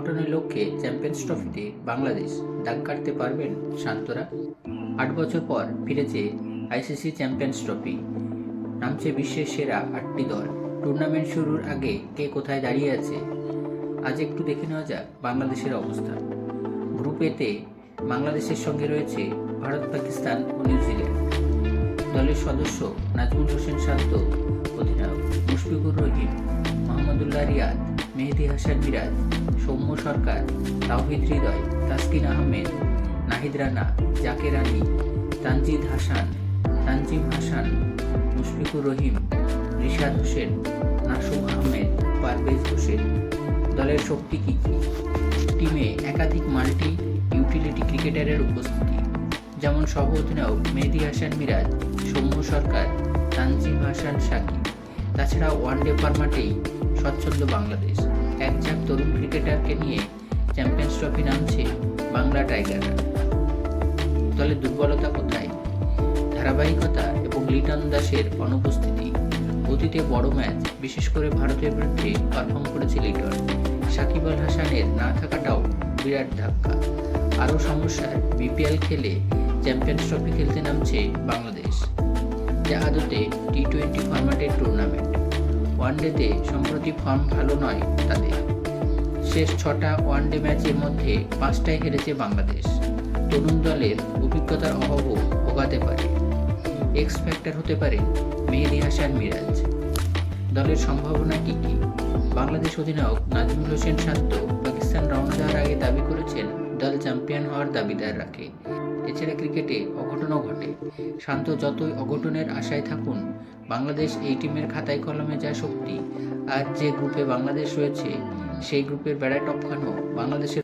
অঘটনের লক্ষ্যে চ্যাম্পিয়ন্স ট্রফিতে বাংলাদেশ দাগ কাটতে পারবেন শান্তরা। আট বছর পর ফিরেছে আইসিসি চ্যাম্পিয়ন্স ট্রফি। নামছে বিশ্বের সেরা আটটি দল। টুর্নামেন্ট শুরুর আগে কে কোথায় দাঁড়িয়ে আছে? আজ একটু দেখে নেওয়া যাক বাংলাদেশের অবস্থা। গ্রুপ এতে বাংলাদেশের সঙ্গে রয়েছে ভারত, পাকিস্তান ও নিউজিল্যান্ড দলের সদস্য নাজমুল হোসেন শান্ত, অধিনায়ক মুশফিকুর রহিম। মোহাম্মদুল্লাহ রিয়াদ, মেহেদি হাসান মিরাজ, সৌম্য সরকার, তাওহিদ হৃদয়, তাসকিন আহমেদ, নাহিদ রানা, জাকের আলী, তানজিদ হাসান, তানজিম হাসান, মুশফিকুর রহিম, রিশাদ হোসেন, নাসুম আহমেদ, পারভেজ হোসেন। দলের শক্তি কী কী? টিমে একাধিক মাল্টি ইউটিলিটি ক্রিকেটারের উপস্থিতি। যেমন সহ অধিনায়ক মেহেদি হাসান মিরাজ, সৌম্য সরকার, তানজিম হাসান সাকিব। তাছাড়া ওয়ানডে ফরম্যাটেই স্বচ্ছন্দ বাংলাদেশ। এক তরুণ ক্রিকেটারকে নিয়ে চ্যাম্পিয়ন্স ট্রফি নামছে বাংলা টাইগাররা দলের দুর্বলতা কোথায়? ধারাবাহিকতা এবং লিটন দাসের অনুপস্থিতি। অতীতে বড় ম্যাচ, বিশেষ করে ভারতের বিরুদ্ধে পারফর্ম করেছে লিটন। সাকিব আল হাসানের না থাকাটাও বিরাট ধাক্কা। আরও সমস্যার বিপিএল খেলে চ্যাম্পিয়ন্স ট্রফি খেলতে নামছে বাংলাদেশ। যা আদতে টি টোয়েন্টি ফরম্যাটের টুর্নামেন্ট ওয়ানডেতে সম্প্রতি ফর্ম ভালো নয় তাদের। শেষ ছটা ওয়ানডে ম্যাচের মধ্যে পাঁচটায় হেরেছে বাংলাদেশ। তরুণ দলের অভিজ্ঞতার অভাবও ভোগাতে পারে। এক্স ফ্যাক্টর হতে পারে মেহেদি হাসান মিরাজ। দলের সম্ভাবনা কী কী? বাংলাদেশ অধিনায়ক নাজিমুল হোসেন শান্ত পাকিস্তান রওনা দেওয়ার আগে দাবি করেছেন দল চ্যাম্পিয়ন হওয়ার দাবিদার রাখে এছাড়া ক্রিকেটে অঘটনও ঘটে। শান্ত যতই অঘটনের আশায় থাকুন বাংলাদেশ এই টিমের খাতায় কলমে যা শক্তি, আর যে গ্রুপে বাংলাদেশ রয়েছে, সেই গ্রুপের বেড়ায় টপকানো বাংলাদেশের